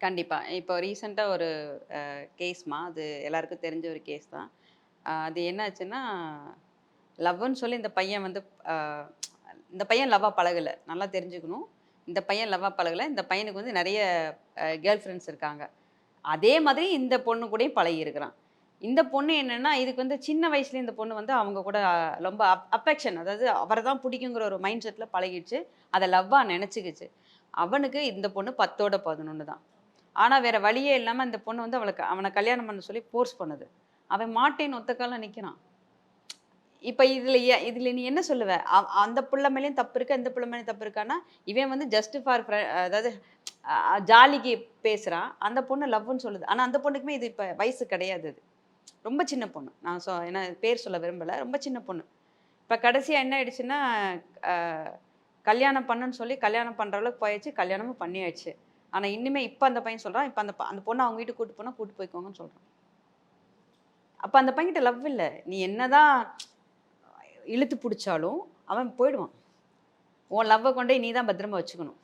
கண்டிப்பாக இப்போ ரீசென்ட்டா ஒரு கேஸ்மா. அது எல்லாருக்கும் தெரிஞ்ச ஒரு கேஸ் தான். அது என்னாச்சுன்னா, லவ்னு சொல்லி இந்த பையன் வந்து இந்த பையன் லவ்வாக பழகலை நல்லா தெரிஞ்சுக்கணும். இந்த பையன் லவ்வாக பழகலை இந்த பையனுக்கு வந்து நிறைய கேர்ள் ஃப்ரெண்ட்ஸ் இருக்காங்க. அதே மாதிரி இந்த பொண்ணு கூடயும் பழகியிருக்கிறான். இந்த பொண்ணு என்னென்னா இதுக்கு வந்து சின்ன வயசுலேயே இந்த பொண்ணு வந்து அவங்க கூட ரொம்ப அப் அஃபெக்ஷன் அதாவது அவரை தான் பிடிக்குங்கிற ஒரு மைண்ட் செட்டில் பழகிடுச்சு. அதை லவ்வாக நினச்சிக்கிச்சு அவனுக்கு இந்த பொண்ணு 10ஓட 11 தான். ஆனால் வேற வழியே இல்லாமல் இந்த பொண்ணு வந்து அவளுக்கு அவனை கல்யாணம் பண்ண சொல்லி ஃபோர்ஸ் பண்ணுது. அவன் மாட்டேன்னு ஒத்தக்கால நிற்கிறான் இப்போ இதில் இதில் நீ என்ன சொல்லுவ? அந்த பிள்ளை மேலேயும் தப்பு இருக்கா இந்த பிள்ளை மேலேயும் தப்பு இருக்கான்னா, இவன் வந்து ஜஸ்ட் ஃபார் அதாவது ஜாலிக்கு பேசுகிறான் அந்த பொண்ணு லவ்னு சொல்லுது. ஆனால் அந்த பொண்ணுக்குமே இது இப்போ வயசு கிடையாது அது. ரொம்ப சின்ன பொண்ணு. நான் சொ ஏன்னா பேர் சொல்ல விரும்பலை ரொம்ப சின்ன பொண்ணு. இப்போ கடைசியாக என்ன ஆயிடுச்சுன்னா, கல்யாணம் பண்ணுன்னு சொல்லி கல்யாணம் பண்ணுற அளவுக்கு போயாச்சு. கல்யாணமும் பண்ணியாச்சு. ஆனா இன்னுமே இப்ப அந்த பையன் சொல்றான், இப்போ அந்த அந்த பொண்ணை அவங்க வீட்டுக்கு கூட்டு போனால் கூட்டு போய்க்கோங்கன்னு சொல்றான். அப்போ அந்த பையன்கிட்ட லவ் இல்லை நீ என்னதான் இழுத்து பிடிச்சாலும் அவன் போயிடுவான். உன் லவ்வை கொண்டே நீ தான் பத்திரமா வச்சுக்கணும்.